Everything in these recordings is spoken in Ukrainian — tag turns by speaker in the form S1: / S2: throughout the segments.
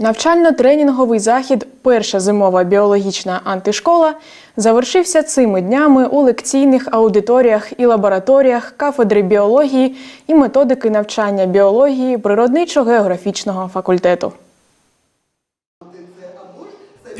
S1: Навчально-тренінговий захід Перша зимова біологічна антишкола завершився цими днями у лекційних аудиторіях і лабораторіях кафедри біології і методики навчання біології природничо-географічного факультету.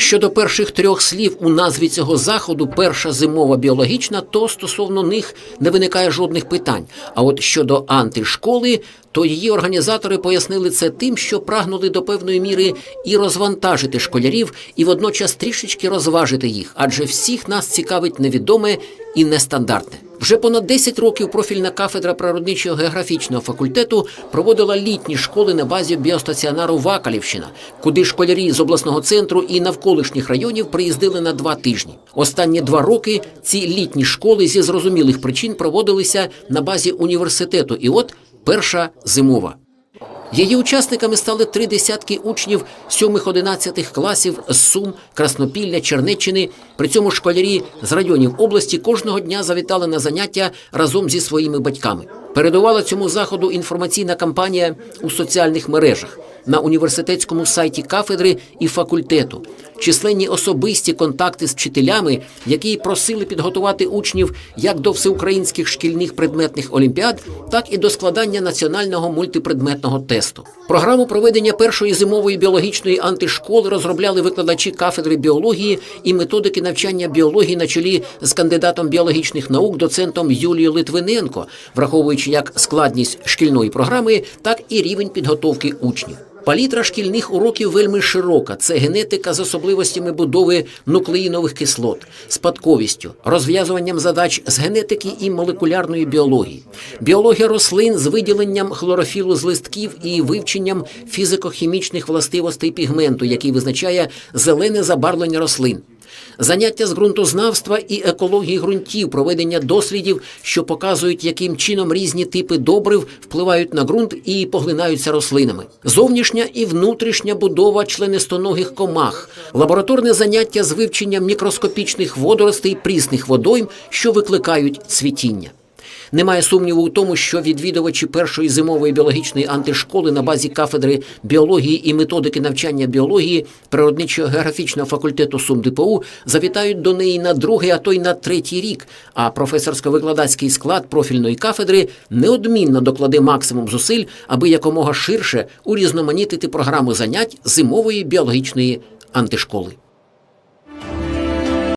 S2: Щодо перших трьох слів у назві цього заходу, перша зимова біологічна, то стосовно них не виникає жодних питань. А от щодо антишколи, то її організатори пояснили це тим, що прагнули до певної міри і розвантажити школярів, і водночас трішечки розважити їх, адже всіх нас цікавить невідоме і нестандартне. Вже понад 10 років профільна кафедра природничого географічного факультету проводила літні школи на базі біостаціонару Вакалівщина, куди школярі з обласного центру і навколишніх районів приїздили на два тижні. Останні два роки ці літні школи зі зрозумілих причин проводилися на базі університету. І от перша зимова. Її учасниками стали три десятки учнів 7-11 класів з Сум, Краснопілля, Чернеччини. При цьому школярі з районів області кожного дня завітали на заняття разом зі своїми батьками. Передувала цьому заходу інформаційна кампанія у соціальних мережах на університетському сайті кафедри і факультету. Численні особисті контакти з вчителями, які просили підготувати учнів як до всеукраїнських шкільних предметних олімпіад, так і до складання національного мультипредметного тесту. Програму проведення першої зимової біологічної антишколи розробляли викладачі кафедри біології і методики навчання біології на чолі з кандидатом біологічних наук, доцентом Юлією Литвиненко, враховуючи як складність шкільної програми, так і рівень підготовки учнів. Палітра шкільних уроків вельми широка. Це генетика з особливостями будови нуклеїнових кислот, спадковістю, розв'язуванням задач з генетики і молекулярної біології, біологія рослин з виділенням хлорофілу з листків і вивченням фізико-хімічних властивостей пігменту, який визначає зелене забарвлення рослин. Заняття з ґрунтознавства і екології ґрунтів, проведення дослідів, що показують, яким чином різні типи добрив впливають на ґрунт і поглинаються рослинами. Зовнішня і внутрішня будова членистоногих комах, лабораторне заняття з вивченням мікроскопічних водоростей прісних водойм, що викликають цвітіння. Немає сумніву у тому, що відвідувачі першої зимової біологічної антишколи на базі кафедри біології і методики навчання біології природничого географічного факультету СумДПУ завітають до неї на другий, а то й на третій рік. А професорсько-викладацький склад профільної кафедри неодмінно докладе максимум зусиль, аби якомога ширше урізноманітити програму занять зимової біологічної антишколи.